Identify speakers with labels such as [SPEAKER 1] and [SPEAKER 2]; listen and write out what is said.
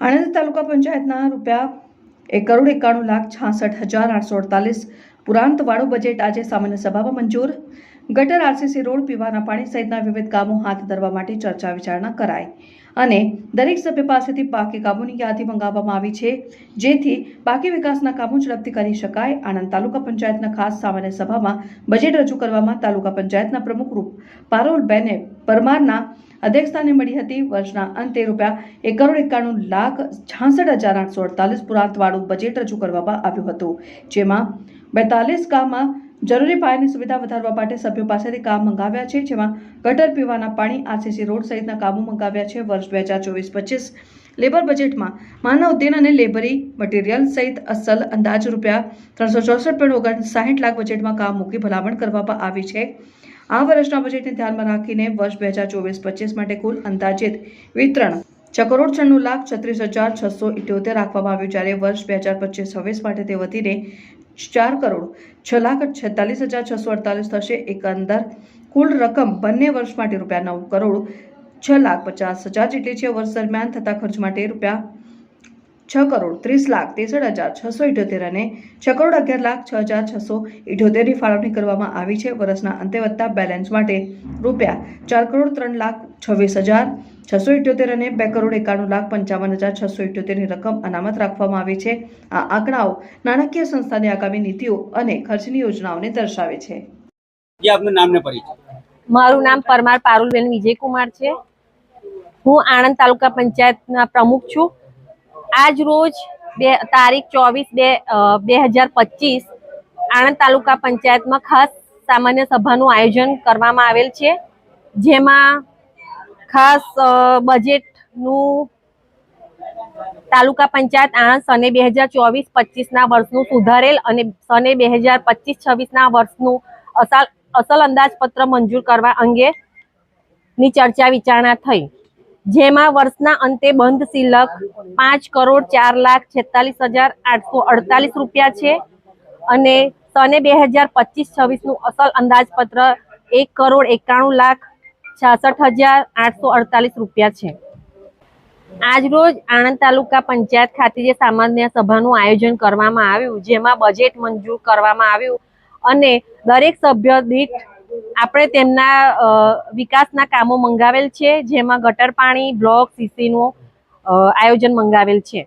[SPEAKER 1] આણંદ તાલુકા પંચાયતના રૂપિયા એક કરોડ એકાણું લાખ છાસઠ હજાર આઠસો અડતાલીસ પુરાંતવાળું બજેટ આજે સામાન્ય સભામાં મંજૂર. ગટર આરસીસી રોડ પીવાના પાણી સહિતના વિવિધ કામો હાથ ધરવા માટે ચર્ચા વિચારણા કરાઈ અને દરેક સભ્ય પાસેથી બાકી કામોની યાદી મંગાવવામાં આવી છે. જેથી બાકી વિકાસના કામો ઝડપથી કરી શકાય. આણંદ તાલુકા પંચાયતના ખાસ સામાન્ય સભામાં બજેટ રજૂ કરવામાં તાલુકા પંચાયતના પ્રમુખ રૂપ પારોલબેને પરમારના અધ્યક્ષસ્થાને મળી હતી. વર્ષના અંતે રૂપિયા એક કરોડ એકાણું લાખ છાસઠ હજાર આઠસો અડતાલીસ પુરાંતવાળું બજેટ રજૂ કરવામાં આવ્યું હતું. જેમાં બેતાલીસ ગામમાં જરૂરી પાયાની સુવિધા વધારવા માટે સભ્યો પાસેથી કામ મંગાવ્યા છે. જેમાં ગટર પીવાના પાણી, આરસીસી રોડ સહિતના કામો મંગાવ્યા છે. વર્ષ બે હજાર ચોવીસ પચીસ લેબર બજેટમાં માનવ ઉદ્યાન અને લેબરી મટીરિયલ સહિત અસલ અંદાજ રૂપિયા ત્રણસો ચોસઠ પોઈન્ટ ઓગણસાઠ લાખ બજેટમાં કામ મૂકી ભલામણ કરવામાં આવી છે. આ વર્ષના બજેટને ધ્યાનમાં રાખીને વર્ષ બે હજાર ચોવીસ પચીસ માટે કુલ અંદાજિત વિતરણ છ કરોડ છન્નું લાખ છત્રીસ હજાર છસો ઇઠ્યોતેર રાખવામાં આવ્યું જ્યારે વર્ષ બે હજાર પચીસ છવ્વીસ માટે તે વધીને ચાર કરોડ છ લાખ છેતાલીસ હજાર છસો અડતાલીસ થશે. એકંદર કુલ રકમ બંને વર્ષ માટે રૂપિયા નવ કરોડ છ લાખ પચાસ હજાર જેટલી છે. વર્ષ દરમિયાન થતા ખર્ચ માટે રૂપિયા છ કરોડ ત્રીસ લાખ ત્રેસઠ હજાર છસો ઇઠોતેર અને છ કરોડ અગિયાર લાખ છ હજાર છસો ઇઠોતેરની ફાળવણી કરવામાં આવી છે. વર્ષના અંતે વધતા બેલેન્સ માટે રૂપિયા ચાર કરોડ ત્રણ લાખ છવ્વીસ હજાર છસો ઇઠ્યોતેર અને બે કરોડ એકાણું લાખ પંચાવન હજાર છસો ઇઠ્યોતેરની રકમ અનામત રાખવામાં આવી છે. આ આંકડાઓ નાણાકીય સંસ્થાની આગામી નીતિઓ અને ખર્ચની યોજનાઓને દર્શાવે છે.
[SPEAKER 2] આપનું નામ ને પરિચય.
[SPEAKER 3] મારું નામ પરમાર પારુલબેન વિજયકુમાર છે. હું આણંદ તાલુકા પંચાયતના પ્રમુખ છું. આજ રોજ બે, તારીખ ચોવીસ બે બે હજાર પચીસ આણંદ તાલુકા પંચાયતમાં ખાસ સામાન્ય સભાનું આયોજન કરવામાં આવેલ છે. જેમાં ખાસ બજેટનું તાલુકા પંચાયત આણંદ સને બે હજાર ચોવીસ પચીસના વર્ષનું સુધારેલ અને સને બે હજાર પચીસ છવ્વીસના વર્ષનું અસલ અસલ અંદાજપત્ર મંજૂર કરવા અંગેની ચર્ચા વિચારણા થઈ. જેમાં વર્ષના અંતે બંધ સિલક પાંચ કરોડ ચાર લાખ છેતાલીસ હજાર આઠસો અડતાલીસ રૂપિયા છે. અને સને બે હજાર પચીસ છવ્વીસનું અસલ અંદાજપત્ર એક કરોડ એકાણું લાખ છાસઠ હજાર આઠસો અડતાલીસ રૂપિયા છે. આજરોજ આણંદ તાલુકા પંચાયત ખાતે જે સામાન્ય સભાનું આયોજન કરવામાં આવ્યું, જેમાં બજેટ મંજૂર કરવામાં આવ્યું અને દરેક સભ્ય દીઠ આપણે તેમના વિકાસના કામો મંગાવેલ છે જેમાં ગટર પાણી બ્લોક સીસીનું આયોજન મંગાવેલ છે.